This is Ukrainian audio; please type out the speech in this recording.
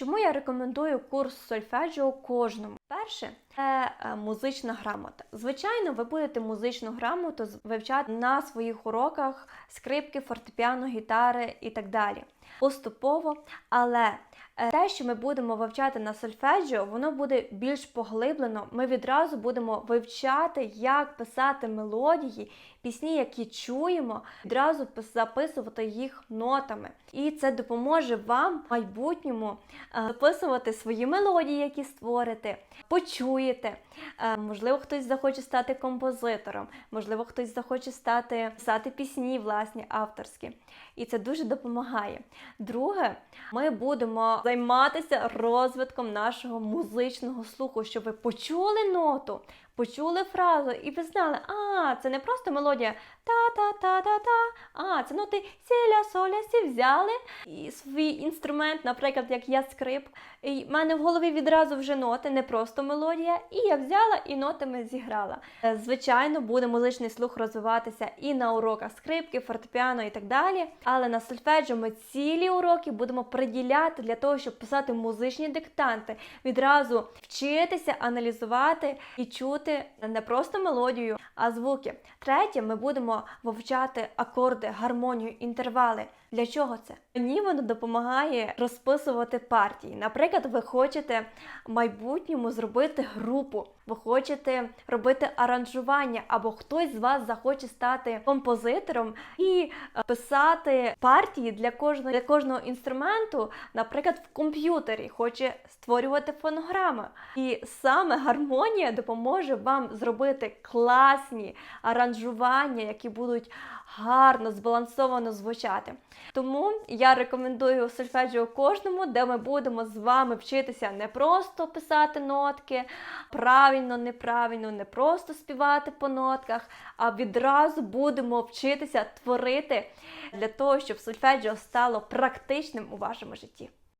Чому я рекомендую курс сольфеджіо кожному? Перше, це е, музична грамота. Звичайно, ви будете музичну грамоту вивчати на своїх уроках скрипки, фортепіано, гітари і так далі. Поступово, але е, те, що ми будемо вивчати на сольфеджіо, воно буде більш поглиблено. Ми відразу будемо вивчати, як писати мелодії, пісні, які чуємо, відразу пис- записувати їх нотами. І це допоможе вам в майбутньому е, записувати свої мелодії, які створите, почуєте. Е, Можливо, хтось захоче стати композитором, можливо, хтось захоче стати писати пісні власні авторські. І це дуже допомагає. Друге, ми будемо займатися розвитком нашого музичного слуху, щоб ви почули ноту, почули фразу, і ви знали, а це не просто мелодія та-та-та-та-та, а це ноти сіля, соля, сі взяли і свій інструмент, наприклад, як я скрип. І в мене в голові відразу вже ноти, не просто мелодія, і я взяла і нотами зіграла. Е, Звичайно, буде музичний слух розвиватися і на уроках скрипки, фортепіано і так далі. Але на сольфеджіо ми цілі уроки будемо приділяти для того, щоб писати музичні диктанти, відразу вчитися, аналізувати і чути не просто мелодію, а звуки. Третє, ми будемо вивчати акорди, гармонію, інтервали. Для чого це? Мені воно допомагає розписувати партії. Наприклад, ви хочете в майбутньому зробити групу, ви хочете робити аранжування, або хтось з вас захоче стати композитором і е, писати партії для кожного для кожного інструменту, наприклад, в комп'ютері хоче створювати фонограми. І саме гармонія допоможе вам зробити класні аранжування, які будуть збалансовано звучати. Тому я рекомендую сольфеджіо кожному, де ми будемо з вами вчитися не просто писати нотки, правильно, неправильно, не просто співати по нотках, а відразу будемо вчитися творити для того, щоб сольфеджіо стало практичним у вашому житті.